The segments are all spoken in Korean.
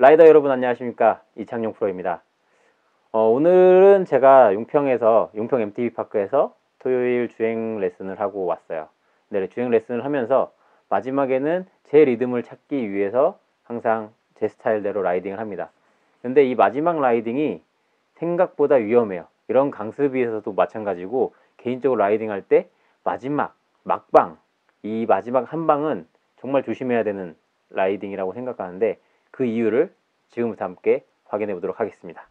라이더 여러분 안녕하십니까 이창용 프로입니다. 어, 오늘은 제가 용평에서 용평 MTB 파크에서 토요일 주행 레슨을 하고 왔어요. 네, 주행 레슨을 하면서 마지막에는 제 리듬을 찾기 위해서 항상 제 스타일대로 라이딩을 합니다. 근데 이 마지막 라이딩이 생각보다 위험해요. 이런 강습에서도 마찬가지고 개인적으로 라이딩 할 때 마지막 막방 이 마지막 한 방은 정말 조심해야 되는 라이딩이라고 생각하는데 그 이유를 지금부터 함께 확인해 보도록 하겠습니다.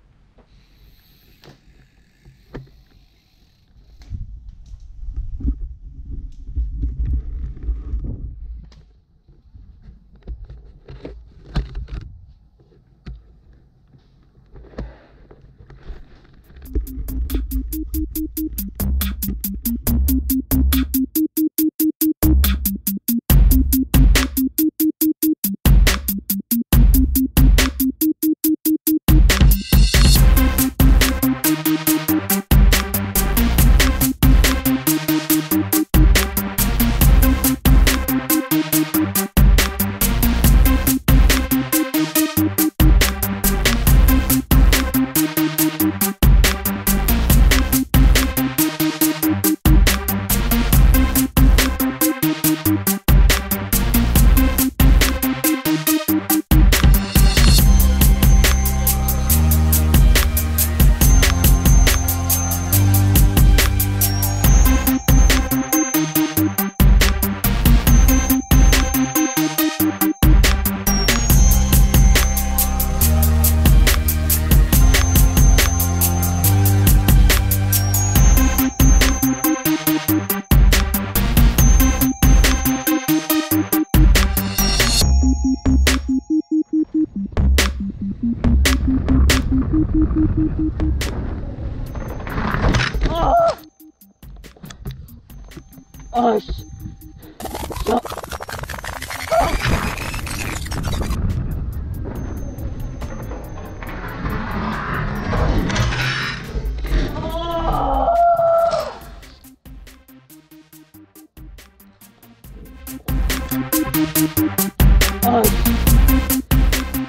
아씨.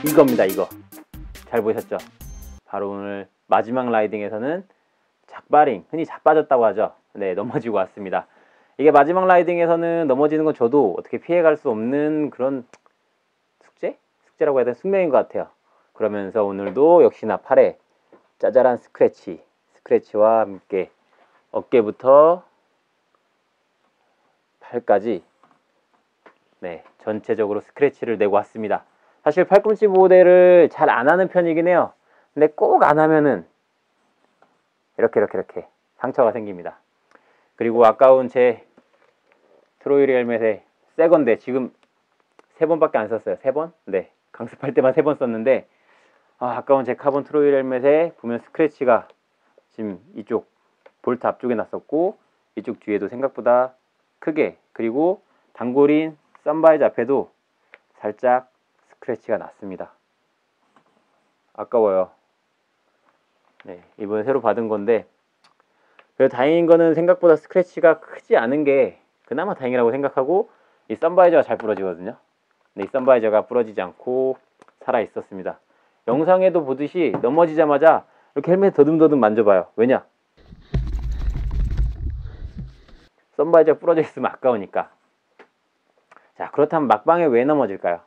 이겁니다, 이거. 잘 보셨죠? 바로 오늘 마지막 라이딩에서는 작바링, 흔히 자빠졌다고 하죠. 네, 넘어지고 왔습니다. 이게 마지막 라이딩에서는 넘어지는 건 저도 어떻게 피해갈 수 없는 그런 숙제? 숙제라고 해야 되나 숙명인 것 같아요. 그러면서 오늘도 역시나 팔에 짜잘한 스크래치, 스크래치와 함께 어깨부터 팔까지 네, 전체적으로 스크래치를 내고 왔습니다. 사실 팔꿈치 보호대를 잘 안 하는 편이긴 해요. 근데 꼭 안 하면은 이렇게 이렇게 이렇게 상처가 생깁니다. 그리고 아까운 제 트로이리 헬멧의 새 건데 지금 세 번밖에 안 썼어요. 세 번? 네. 강습할 때만 세 번 썼는데 아, 아까운 제 카본 트로이리 헬멧에 보면 스크래치가 지금 이쪽 볼트 앞쪽에 났었고 이쪽 뒤에도 생각보다 크게 그리고 단골인 썬바이즈 앞에도 살짝 스크래치가 났습니다. 아까워요. 네, 이번에 새로 받은 건데 그래도 다행인 거는 생각보다 스크래치가 크지 않은 게 그나마 다행이라고 생각하고 이 썬바이저가 잘 부러지거든요. 근데 이 썬바이저가 부러지지 않고 살아 있었습니다. 영상에도 보듯이 넘어지자마자 이렇게 헬멧 더듬더듬 만져봐요. 왜냐? 썬바이저가 부러져 있으면 아까우니까. 자, 그렇다면 막방에 왜 넘어질까요?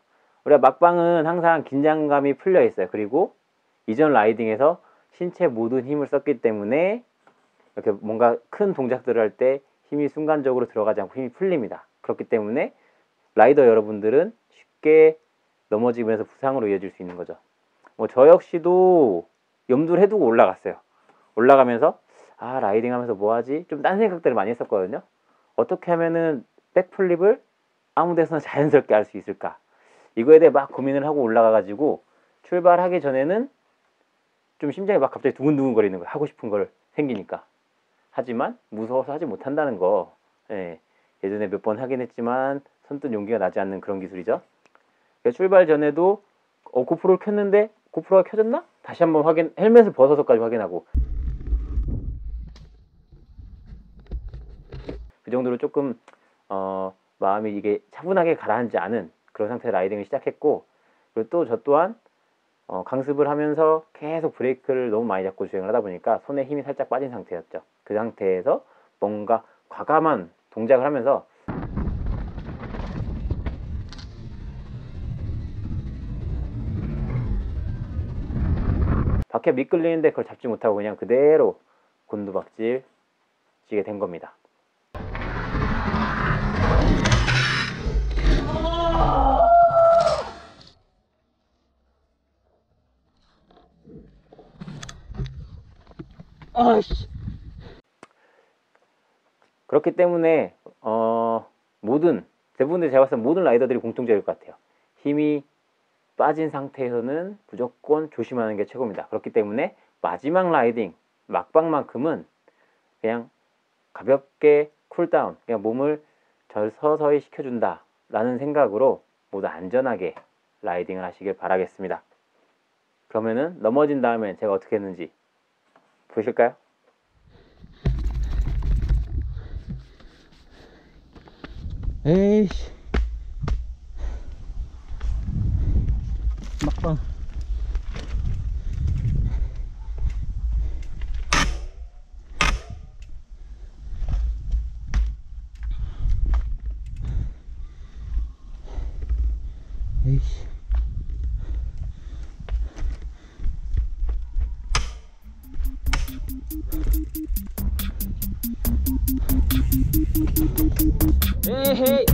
우리가 막방은 항상 긴장감이 풀려 있어요. 그리고 이전 라이딩에서 신체 모든 힘을 썼기 때문에 이렇게 뭔가 큰 동작들을 할 때 힘이 순간적으로 들어가지 않고 힘이 풀립니다. 그렇기 때문에 라이더 여러분들은 쉽게 넘어지면서 부상으로 이어질 수 있는 거죠. 뭐 저 역시도 염두를 해두고 올라갔어요. 올라가면서 아 라이딩 하면서 뭐 하지? 좀 딴 생각들을 많이 했었거든요. 어떻게 하면은 백플립을 아무 데서나 자연스럽게 할 수 있을까? 이거에 대해 막 고민을 하고 올라가가지고 출발하기 전에는 좀 심장이 막 갑자기 두근두근 거리는 거예요. 하고 싶은 걸 생기니까. 하지만 무서워서 하지 못한다는 거. 예, 예전에 몇 번 하긴 했지만 선뜻 용기가 나지 않는 그런 기술이죠. 출발 전에도 어, 고프로를 켰는데 고프로가 켜졌나? 다시 한번 확인, 헬멧을 벗어서까지 확인하고. 그 정도로 조금 어, 마음이 이게 차분하게 가라앉지 않은 그런 상태의 라이딩을 시작했고 그리고 또 저 또한 어, 강습을 하면서 계속 브레이크를 너무 많이 잡고 주행을 하다 보니까 손에 힘이 살짝 빠진 상태였죠. 그 상태에서 뭔가 과감한 동작을 하면서 바퀴 미끌리는데 그걸 잡지 못하고 그냥 그대로 곤두박질 지게 된 겁니다. 아씨. 그렇기 때문에 어, 모든 대부분의 제가 봤을 때 모든 라이더들이 공통적일 것 같아요. 힘이 빠진 상태에서는 무조건 조심하는 게 최고입니다. 그렇기 때문에 마지막 라이딩 막방만큼은 그냥 가볍게 쿨다운, 그냥 몸을 절 서서히 시켜준다 라는 생각으로 모두 안전하게 라이딩을 하시길 바라겠습니다. 그러면은 넘어진 다음에 제가 어떻게 했는지 보실까요? 에이씨. 막방. 에